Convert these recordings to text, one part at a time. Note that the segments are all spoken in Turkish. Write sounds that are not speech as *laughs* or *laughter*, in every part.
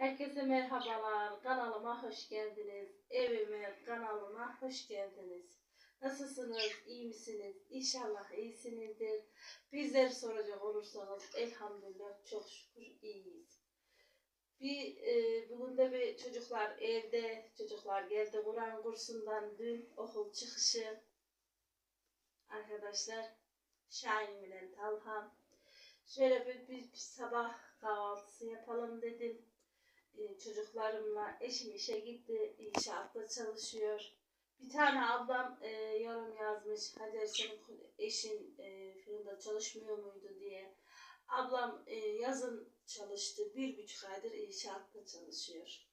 Herkese merhabalar. Kanalıma hoş geldiniz. Evime, kanalıma hoş geldiniz. Nasılsınız? İyi misiniz? İnşallah iyisinizdir. Bizleri soracak olursanız elhamdülillah çok şükür iyiyiz. Bir e, bugün de bir çocuklar evde, çocuklar geldi Kur'an kursundan dün okul çıkışı. Arkadaşlar Şahin ile Talha. Şöyle bir, bir, bir sabah kahvaltısı yapalım dedim. Ee, çocuklarımla eşim işe gitti. İnşaatta çalışıyor. Bir tane ablam e, yorum yazmış. Hacer senin eşin e, fırında çalışmıyor muydu diye. Ablam e, yazın çalıştı. Bir buçuk aydır inşaatta çalışıyor.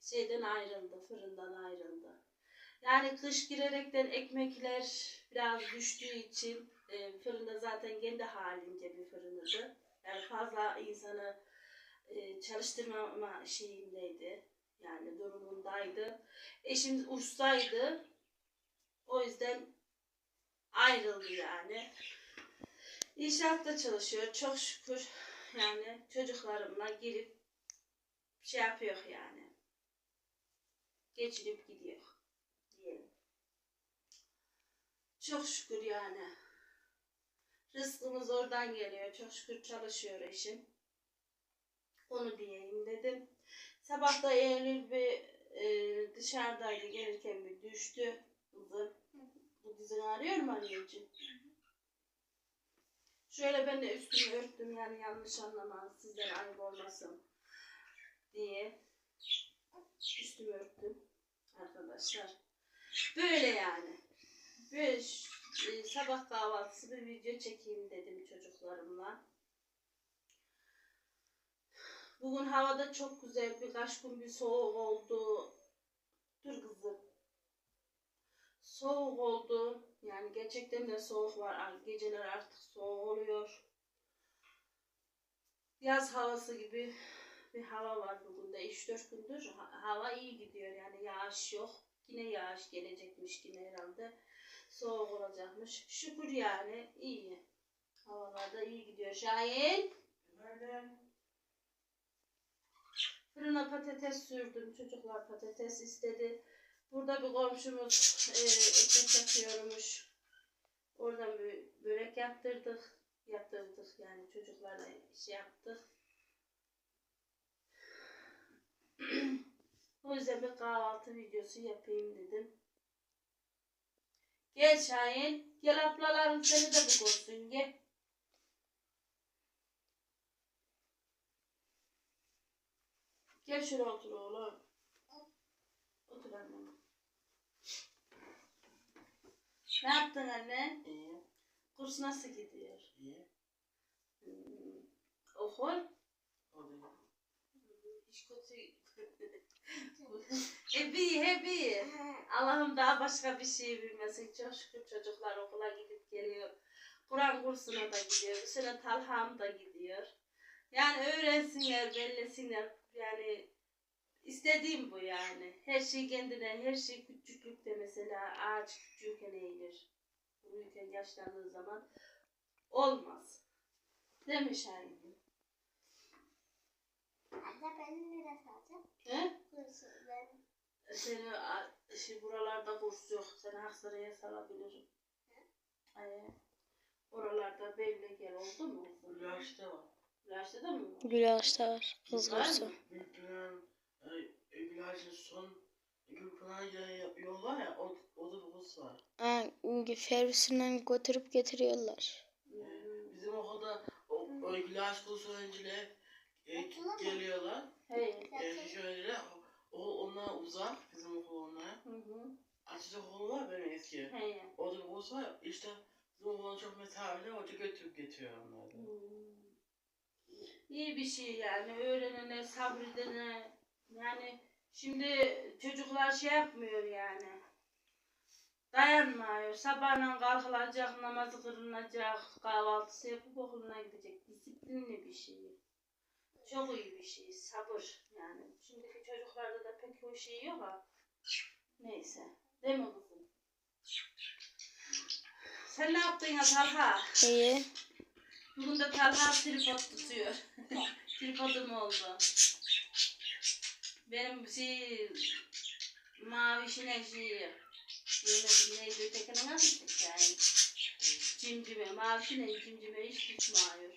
Şeyden ayrıldı. Fırından ayrıldı. Yani kış girerekten ekmekler biraz düştüğü için e, fırında zaten kendi halince bir fırınıydı. Yani fazla insanı e, çalıştırmama şeyindeydi. Yani durumundaydı. Eşim ustaydı. O yüzden ayrıldı yani. İnşaatta çalışıyor. Çok şükür yani çocuklarımla girip şey yapıyor yani. Geçinip gidiyor diyelim. Çok şükür yani. Rızkımız oradan geliyor. Çok şükür çalışıyor eşim. Onu diyeyim dedim. Sabah da Eylül bir e, dışarıdaydı gelirken bir düştü kızım. Bu dizini arıyor mu anneciğim? Şöyle ben de üstümü örttüm yani yanlış anlamaz sizden ayıp olmasın diye. Üstümü örttüm arkadaşlar. Böyle yani. Böyle e, sabah kahvaltısı bir video çekeyim dedim çocuklarımla. Bugün havada çok güzel birkaç gün bir soğuk oldu. Dur kızım. Soğuk oldu. Yani gerçekten de soğuk var. Geceler artık soğuk oluyor. Yaz havası gibi bir hava var bugün de. 3-4 gündür ha- hava iyi gidiyor. Yani yağış yok. Yine yağış gelecekmiş yine herhalde. Soğuk olacakmış. Şükür yani iyi. Havalarda iyi gidiyor. Şahin. Fırına patates sürdüm. Çocuklar patates istedi. Burada bir komşumuz e, ekmek yapıyormuş. Oradan bir börek yaptırdık. Yaptırdık yani çocuklarla şey yaptık. *clears throat* o yüzden bir kahvaltı videosu yapayım dedim. Gel Şahin. Gel ablalarım seni de bir görsün. Gel. Gel şuraya otur oğlum. Otur annem. Ne yaptın anne? İyi, Kurs nasıl gidiyor? iyi. Hmm. Okul? Oluyor. Hiç kötü. *laughs* hep iyi, hep iyi. Allah'ım daha başka bir şey bilmesin. Çok şükür çocuklar okula gidip geliyor. Kur'an kursuna da gidiyor. Bu sene Talham da gidiyor. Yani öğrensinler, bellesinler. Yani istediğim bu yani. Her şey kendine, her şey küçüklükte mesela ağaç küçükken eğilir. Büyürken yaşlandığı zaman olmaz. Mi Şahin? Anne ben nereye salacağım? He? Burası ben. Seni şey, buralarda kurs yok. Seni Aksaray'a salabilirim. Ee, oralarda benimle gel oldu mu? Üniversite var. Üniversitede mi var? Gülaşta var. Mı? kursu. Büyükpınar, e, Üniversitenin son Gülpınar yol var ya, o, o da kurs var. Ha, servisinden götürüp getiriyorlar. Hmm. Bizim okulda o, o ilaç kursu öğrenciler e, geliyorlar. Hey. Gençlik öğrenciler, o, onlar uzak, bizim okul onlar. Hı hı. Açık okul var benim eski. Hey. O da kurs var, işte bizim okulun çok mesafeli, hoca götürüp getiriyor onları. İyi bir şey yani öğrenene, sabredene yani şimdi çocuklar şey yapmıyor yani. Dayanmıyor. Sabahla kalkılacak, namazı kılınacak, kahvaltısı yapıp okuluna gidecek. Disiplinli bir şey. Çok iyi bir şey. Sabır yani. Şimdiki çocuklarda da pek o şey yok ha. Neyse. Değil mi kızım? Sen ne yaptın ya? İyi. Bugün de Talha tripod tutuyor. *laughs* Tripodum oldu. Benim şey mavişine şey yemedim neydi ötekinin adı yani cimcime mavişine cimcime hiç tutmuyor.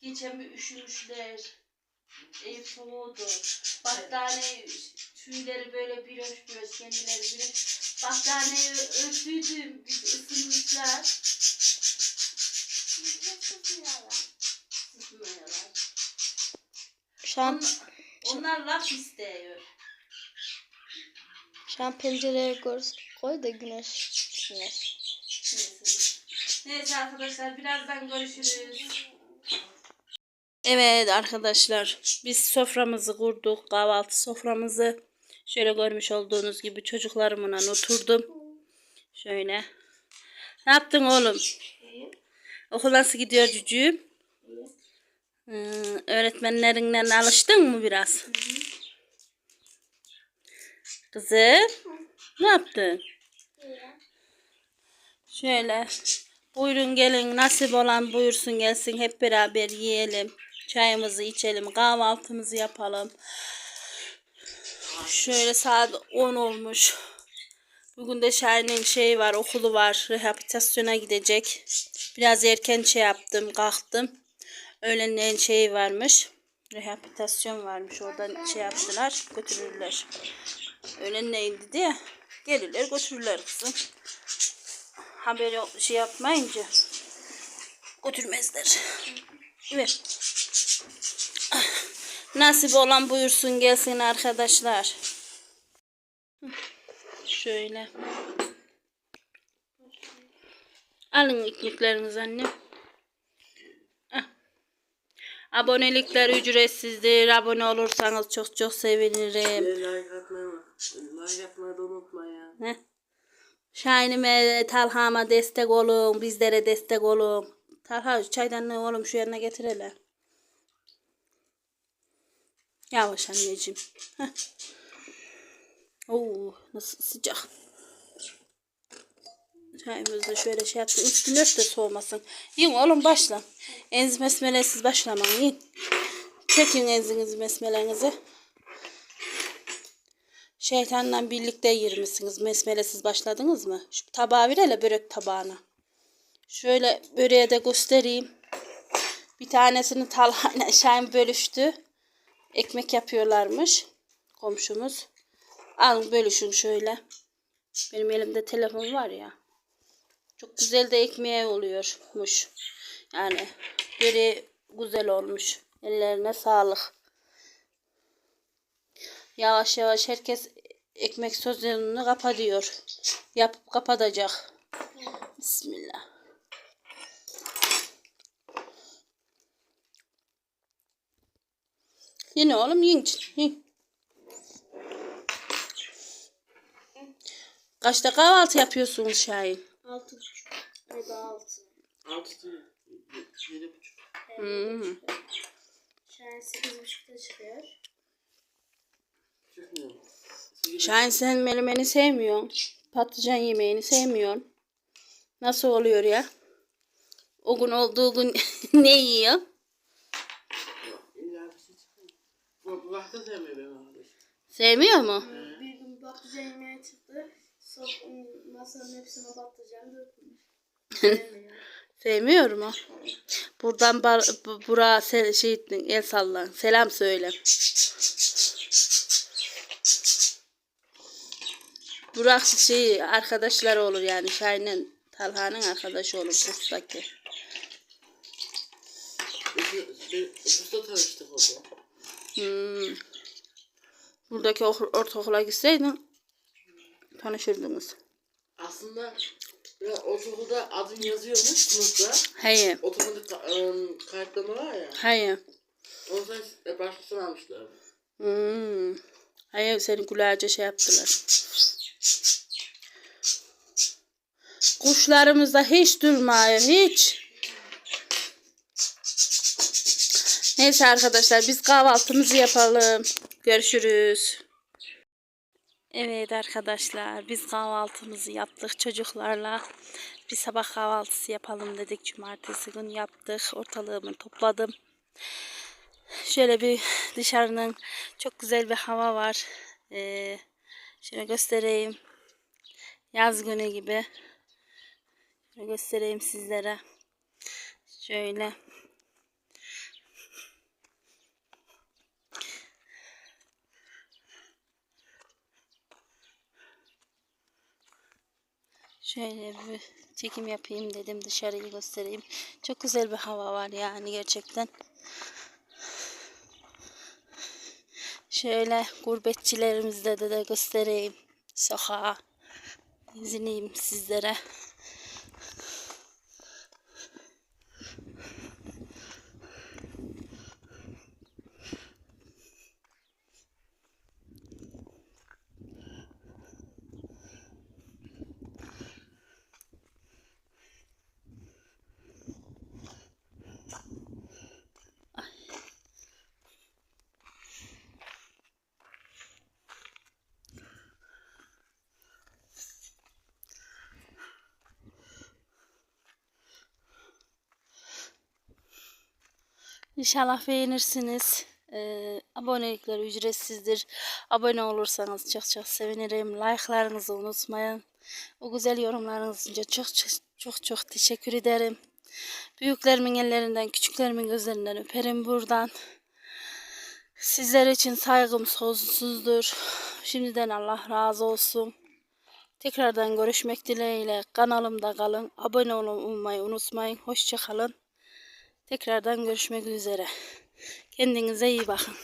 Geçen bir üşümüşler. Ev soğudu. Battaniye tüyleri böyle bir hoş bir hoş kendileri bir hoş. Battaniyeyi örtüydüm. Biz ısınmışlar. Isınmıyorlar. Şu an, Onlar, laf istiyor. şu an pencereye gör- koy da güneş. Neyse. Neyse arkadaşlar birazdan görüşürüz. Evet arkadaşlar biz soframızı kurduk kahvaltı soframızı şöyle görmüş olduğunuz gibi çocuklarımla oturdum şöyle ne yaptın oğlum okul nasıl gidiyor cücüğüm? Hmm, öğretmenlerinden alıştın mı biraz? Kızım ne yaptın? Şöyle buyurun gelin nasip olan buyursun gelsin. Hep beraber yiyelim çayımızı içelim kahvaltımızı yapalım. Şöyle saat 10 olmuş. Bugün de Şahin'in şeyi var okulu var rehabilitasyona gidecek biraz erken şey yaptım kalktım öğlenleyin şeyi varmış rehabilitasyon varmış oradan şey yaptılar götürürler öğlenleyin dedi ya gelirler götürürler kızım haber şey yapmayınca götürmezler. Evet. Nasip olan buyursun gelsin arkadaşlar. Şöyle. Alın ekmeklerinizi anne. Ah. Abonelikler ücretsizdir. Abone olursanız çok çok sevinirim. Like atmayı, like atmayı da unutma ya. Heh. Şahinime, Talha'ma destek olun. Bizlere destek olun. Talha çaydanlığı oğlum şu yanına getir hele. Yavaş anneciğim. Heh. Oo, nasıl sıcak. Çayımızı şöyle şey yaptım. Üstünü ört de soğumasın. Yiyin oğlum başla. Enz mesmelesiz başlamayın. Yiyin. Çekin enzinizi mesmelenizi. Şeytanla birlikte yer misiniz? Mesmelesiz başladınız mı? Şu tabağı ver börek tabağına. Şöyle böreğe de göstereyim. Bir tanesini Talha'yla *laughs* Şahin bölüştü. Ekmek yapıyorlarmış. Komşumuz. Alın bölüşün şöyle. Benim elimde telefon var ya. Çok güzel de ekmeğe oluyormuş. Yani böreği güzel olmuş. Ellerine sağlık. Yavaş yavaş herkes ekmek sözlerini kapatıyor. Yapıp kapatacak. Bismillah. Yine oğlum yiyin. yiyin. Kaçta kahvaltı yapıyorsunuz Şahin? Altı buçuk. Ya da altı. Altı değil. Yedi buçuk. Hmm. Şu an sekiz buçukta çıkıyor. Çıkmıyor. Şahin sen melemeni sevmiyorsun. Patlıcan yemeğini sevmiyorsun. Nasıl oluyor ya? O gün olduğu gün *laughs* ne yiyor? İlla bir şey çıkıyor. Bu, bu vakti sevmiyor benim. Sevmiyor mu? Bir gün patlıcan yemeğe çıktı. Sok, masanın hepsine patlıcan dökmüş. *laughs* Sevmiyor. Mu? Buradan bar, bu- Burak'a sel, şey, ettin, el sallan. Selam söyle. Burak şey arkadaşlar olur yani Şahin'in Talha'nın arkadaşı olur kurstaki. Usta tanıştık orada. Hmm. Buradaki ok- ortaokula gitseydin tanışırdınız. Aslında ya ortaokulda adın yazıyormuş sınıfta. Hayır. Otomatik ım, kayıtlama var ya. Hayır. Ondan işte başkasını almışlar. Hmm. Hayır seni gülerce şey yaptılar. Kuşlarımız da hiç durmuyor hiç. Neyse arkadaşlar biz kahvaltımızı yapalım. Görüşürüz. Evet arkadaşlar biz kahvaltımızı yaptık çocuklarla. Bir sabah kahvaltısı yapalım dedik. Cumartesi günü yaptık. Ortalığımı topladım. Şöyle bir dışarının çok güzel bir hava var. Ee, şöyle göstereyim. Yaz günü gibi. Şöyle göstereyim sizlere. Şöyle. Şöyle bir çekim yapayım dedim dışarıyı göstereyim. Çok güzel bir hava var yani gerçekten. Şöyle gurbetçilerimizde de, de göstereyim. Sokağa izinleyeyim sizlere. İnşallah beğenirsiniz. Ee, abonelikler ücretsizdir. Abone olursanız çok çok sevinirim. Like'larınızı unutmayın. O güzel yorumlarınız için çok çok çok çok teşekkür ederim. Büyüklerimin ellerinden, küçüklerimin gözlerinden öperim buradan. Sizler için saygım sonsuzdur. Şimdiden Allah razı olsun. Tekrardan görüşmek dileğiyle. Kanalımda kalın. Abone olmayı unutmayın. Hoşçakalın. Tekrardan görüşmek üzere. Kendinize iyi bakın.